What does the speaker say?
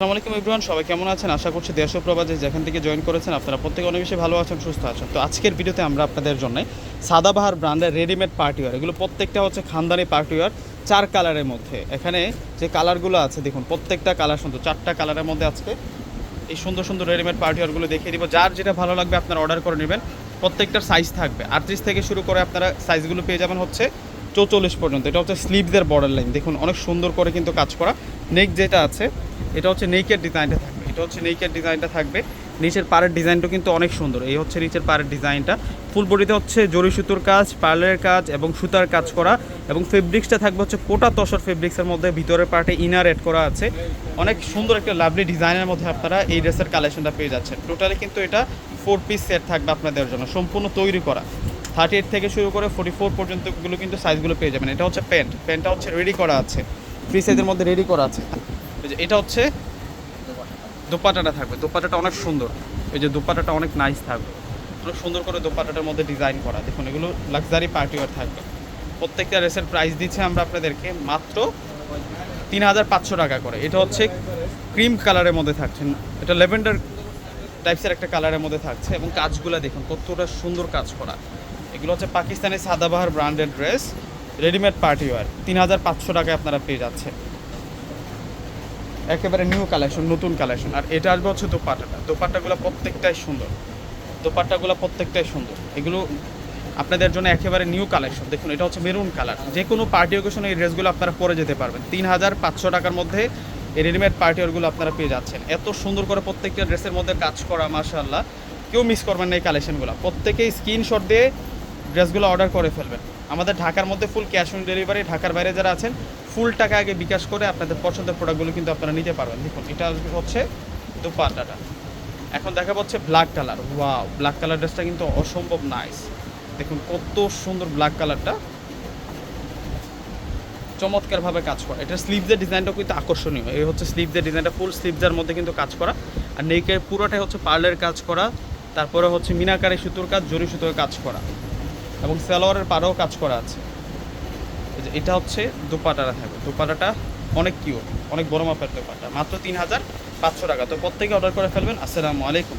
আসসালামু আলাইকুম ইব্রান সবাই কেমন আছেন? আশা করছি দেশ ও প্রবাদে যেখান থেকে জয়েন করেছেন, আপনারা প্রত্যেকে অনেক বেশি ভালো আছেন, সুস্থ আছেন। তো আজকের ভিডিওতে আমরা আপনাদের জন্য সাদাবাহার ব্র্যান্ডের রেডিমেড পার্টিওয়ার এগুলো প্রত্যেকটা হচ্ছে খানদানি পার্টিওয়ার চার কালারের মধ্যে। এখানে যে কালারগুলো আছে, দেখুন, প্রত্যেকটা কালার সুন্দর, চারটা কালারের মধ্যে আজকে এই সুন্দর সুন্দর রেডিমেড পার্টিওয়ারগুলো দেখিয়ে দিব। যার যেটা ভালো লাগবে, আপনারা অর্ডার করে নেবেন। প্রত্যেকটার সাইজ থাকবে। আটত্রিশ থেকে শুরু করে আপনারা সাইজগুলো পেয়ে যাবেন হচ্ছে চৌচল্লিশ পর্যন্ত। এটা হচ্ছে স্লিভদের বর্ডার লাইন দেখুন, অনেক সুন্দর করে কিন্তু কাজ করা। নেক যেটা আছে এটা হচ্ছে নেকের ডিজাইনটা থাকবে। এটা হচ্ছে নেকের ডিজাইনটা থাকবে। নিচের পাড়ের ডিজাইনটা কিন্তু অনেক সুন্দর। এই হচ্ছে নিচের পাড়ের ডিজাইনটা। ফুল বডিতে হচ্ছে জরি সুতোর কাজ, পার্লারের কাজ এবং সুতার কাজ করা এবং ফেব্রিক্সটা থাকবে হচ্ছে কোটা তসর ফেব্রিক্সের মধ্যে। ভিতরের পার্টে ইনার এড করা আছে। অনেক সুন্দর একটা লাভলি ডিজাইনের মধ্যে আপনারা এই ড্রেসের কালেকশনটা পেয়ে যাচ্ছেন। টোটালি কিন্তু এটা ফোর পিস সেট থাকবে আপনাদের জন্য। সম্পূর্ণ তৈরি করা। থার্টি এইট থেকে শুরু করে ফোর্টি ফোর পর্যন্তগুলো কিন্তু সাইজগুলো পেয়ে যাবেন। এটা হচ্ছে প্যান্ট প্যান্টটা হচ্ছে রেডি করা আছে। ফ্রি সাইজের মধ্যে রেডি করা আছে। এই যে এটা হচ্ছে দোপাটাটা থাকবে। দোপাটাটা অনেক সুন্দর। এই যে দোপাটাটা অনেক নাইস থাকবে। অনেক সুন্দর করে দোপাটাটার মধ্যে ডিজাইন করা। দেখুন, এগুলো লাক্সারি পার্টিওয়ার থাকবে। প্রত্যেকটা রেসের প্রাইস দিচ্ছে আমরা আপনাদেরকে মাত্র তিন হাজার পাঁচশো টাকা করে। এটা হচ্ছে ক্রিম কালারের মধ্যে থাকছে। এটা লেভেন্ডার টাইপসের একটা কালারের মধ্যে থাকছে এবং কাজগুলো দেখুন, কতটা সুন্দর কাজ করা। এগুলো হচ্ছে Pakistani Sadabahar branded dress readymade party wear তিন হাজার পাঁচশো টাকায় আপনারা পেয়ে যাচ্ছেন। একেবারে নিউ কালেকশন নতুন কালেকশন আর এটা আসবে হচ্ছে দোপাট্টাটা। দোপাট্টাগুলো প্রত্যেকটাই সুন্দর। দোপাট্টাগুলো প্রত্যেকটাই সুন্দর। এগুলো আপনাদের জন্য একেবারে নিউ কালেকশন দেখুন, এটা হচ্ছে মেরুন কালার যে কোনো পার্টি অকেশনে এই ড্রেসগুলো আপনারা পরে যেতে পারবেন। তিন হাজার পাঁচশো টাকার মধ্যে এই রেডিমেড পার্টি পার্টিওয়ারগুলো আপনারা পেয়ে যাচ্ছেন। এত সুন্দর করে প্রত্যেকটা ড্রেসের মধ্যে কাজ করা, মাশাআল্লাহ। কেউ মিস করবেন না এই কালেকশনগুলো প্রত্যেকেই স্ক্রিনশট দিয়ে ড্রেসগুলো অর্ডার করে ফেলবেন। আমাদের ঢাকার মধ্যে ফুল ক্যাশ অন ডেলিভারি ঢাকার বাইরে যারা আছেন ফুল টাকা আগে বিকাশ করে আপনাদের পছন্দের প্রোডাক্টগুলো কিন্তু আপনারা নিতে পারবেন। দেখুন, এটা হচ্ছে দোপাট্টাটা। এখন দেখা যাচ্ছে black colour wow black colour ড্রেসটা কিন্তু অসম্ভব নাইস দেখুন, কত সুন্দর ব্ল্যাক কালারটা চমৎকারভাবে কাজ করা। এটা স্লিভসের ডিজাইনটাও কিন্তু আকর্ষণীয়। এই হচ্ছে স্লিভসের ডিজাইনটা ফুল স্লিভসের মধ্যে কিন্তু কাজ করা। আর নেকের পুরোটাই হচ্ছে পার্লের কাজ করা। তারপরে হচ্ছে মিনাকারি সুতোর কাজ, জরি সুতোর কাজ করা। এবং সালোয়ারের পাড়েও কাজ করা আছে। এটা হচ্ছে দোপাটাটা থাকবে। দুপাটাটা অনেক কিউট অনেক বড় মাপের দুপাটা। মাত্র তিন হাজার পাঁচশো টাকা। তো প্রত্যেকে অর্ডার করে ফেলবেন। আসসালামু আলাইকুম।